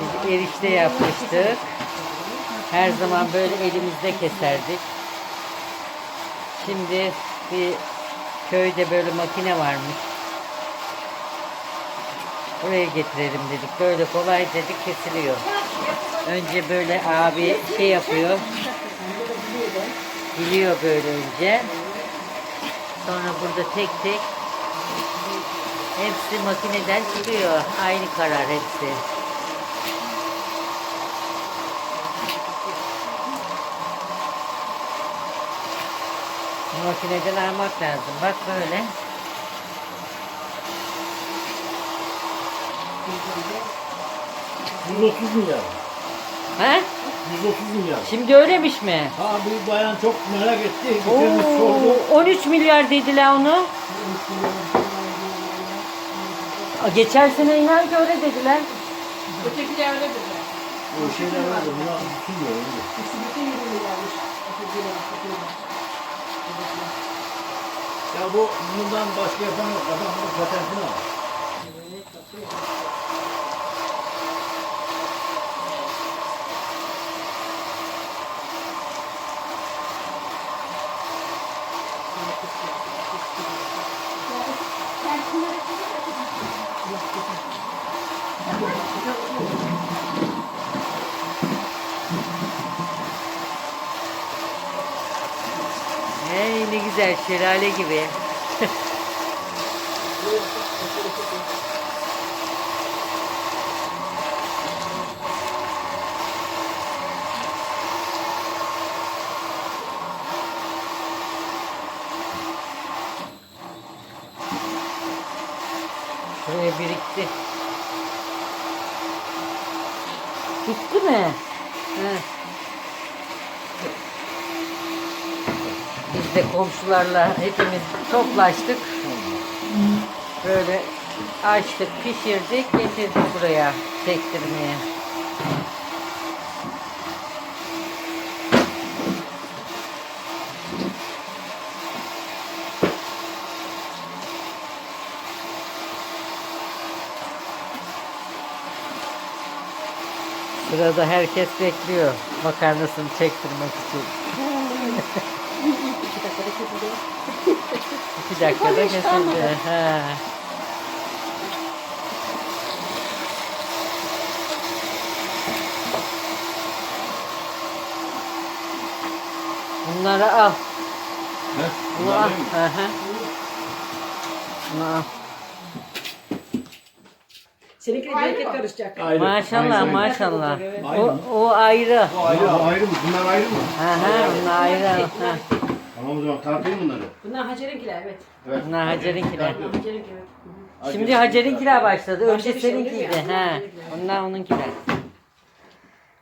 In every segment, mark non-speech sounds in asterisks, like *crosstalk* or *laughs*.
Biz erişte yapmıştık. Her zaman böyle elimizde keserdik. Şimdi bir köyde böyle makine varmış. Buraya getirelim dedik. Böyle kolay dedik kesiliyor. Önce böyle abi şey yapıyor. Biliyor böyle önce. Sonra burada tek tek hepsi makineden çıkıyor. Aynı karar hepsi. Makineden almak lazım. Bak böyle. Yüz 130 milyar. Ha? 130 milyar. Şimdi öylemiş mi? Ha bir bayan çok merak etti. Getirmiş sordu. Oo, 13 milyar dediler onu. Aa, Geçen sene ki öyle dediler. Ötekiler öyle dedi. O şeyler var da buna düşünmüyorum. Bütün yürümüyorlarmış. Ya bu bundan başka yapan yok. Adam bunun patentini al. Hey ne güzel şelale gibi. Şuraya birikti. Bitti mi? He. Biz de komşularla hepimiz toplaştık. Böyle açtık, pişirdik, getirdik buraya çektirmeye. Sırada herkes bekliyor makarnasını çektirmek için. *laughs* İki dakikada kesildi. Ha. Bunları al. Ne? Bunu al. Hı hı. Bunu al. Seninkiyle bereket karışacak. Ayrı. Maşallah Ayrı. maşallah. Ayrı O, o ayrı. Bu ayrı, ayrı mı? Bunlar ayrı mı? Hı hı, bunlar ayrı. Hı. Tamam o zaman tartayım bunları. Bunlar Hacer'inkiler evet. Evet. Bunlar Hacer'inkiler. Hacer'inki evet. Şimdi Hacer'inkiler başladı. Önce bir şey seninkiydi. oluyor ya. Ha. Onlar onunkiler.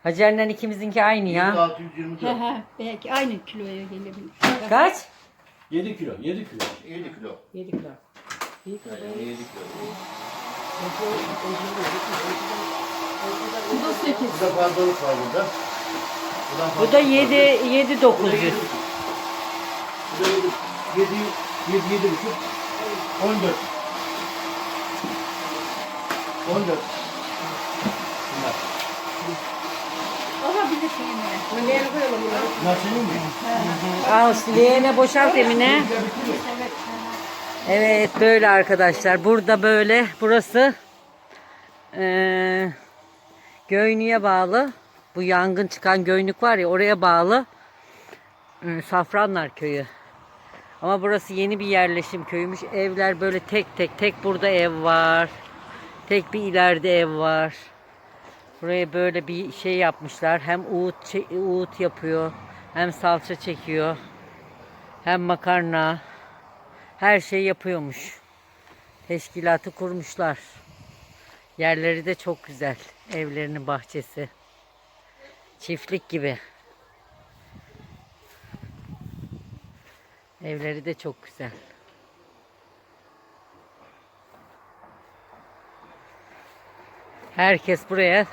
Hacer'le ikimizinki aynı ya. 624. Ha, belki aynı kiloya gelebilir. Kaç? 7 kilo, 7 kilo. 7 kilo. 7 kilo. 7 kilo. Bu da 8. Bu da fazlalık var burada. Buradan Bu da 7 7 900. Bu da 7, 7, 7, 7 buçuk. 14. 14. Bunlar. De şeyine. Önlerine koyalım. Bunlar senin mi? Al leğene boşalt Emine. Evet böyle arkadaşlar. Burada böyle. Burası eee Göynük'e bağlı. Bu yangın çıkan Göynük var ya oraya bağlı. eee, Safranlar köyü. Ama burası yeni bir yerleşim köyümüş. Evler böyle tek tek. Tek burada ev var. Tek bir ileride ev var. Buraya böyle bir şey yapmışlar. Hem uğut, uğut yapıyor. Hem salça çekiyor. Hem makarna. Her şey yapıyormuş. Teşkilatı kurmuşlar. Yerleri de çok güzel. Evlerinin bahçesi. Çiftlik gibi. Evleri de çok güzel. Herkes buraya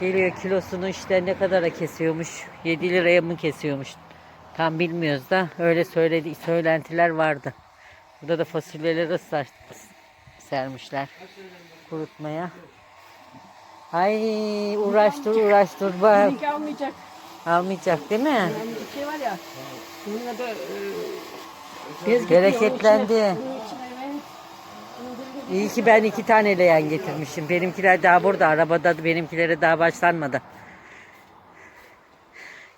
geliyor kilosunu işte ne kadara kesiyormuş? 7 liraya mı kesiyormuş? Tam bilmiyoruz da öyle söyledi söylentiler vardı. Burada da fasulyeleri ıslat- sermişler kurutmaya. Ay uğraştır uğraştır bak. Almayacak. Almayacak değil mi? Almayacak şey var ya. Bunun adı e, bez Bereketlendi. İyi ki ben iki tane leğen getirmişim. Benimkiler daha burada. Arabada da benimkilere daha başlanmadı.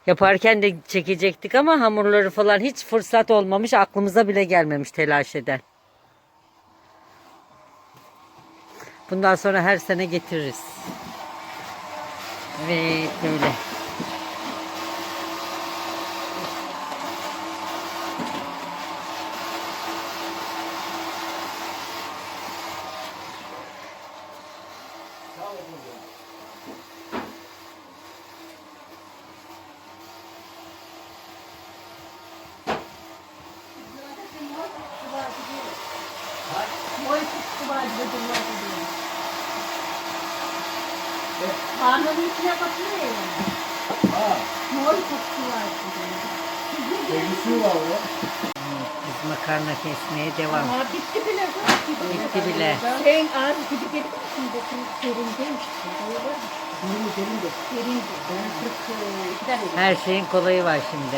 Yaparken de çekecektik ama hamurları falan hiç fırsat olmamış. Aklımıza bile gelmemiş telaş eden. Bundan sonra her sene getiririz. Evet böyle. Karnının içine bakıyor ya. Ha. Mor kutusu var dedim. Sevgisi var o. Makarna kesmeye devam. Aa, bitti bile. Bitti bile. Sen ağır gidip gelip misin? Bakın derindeymiş. Doğru. Bunun derinde. Derinde. Ben 42 tane yedim. Her şeyin kolayı var şimdi.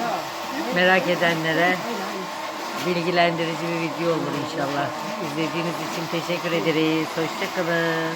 Ya. Merak edenlere bilgilendirici bir video olur inşallah. İzlediğiniz için teşekkür ederiz. Hoşçakalın.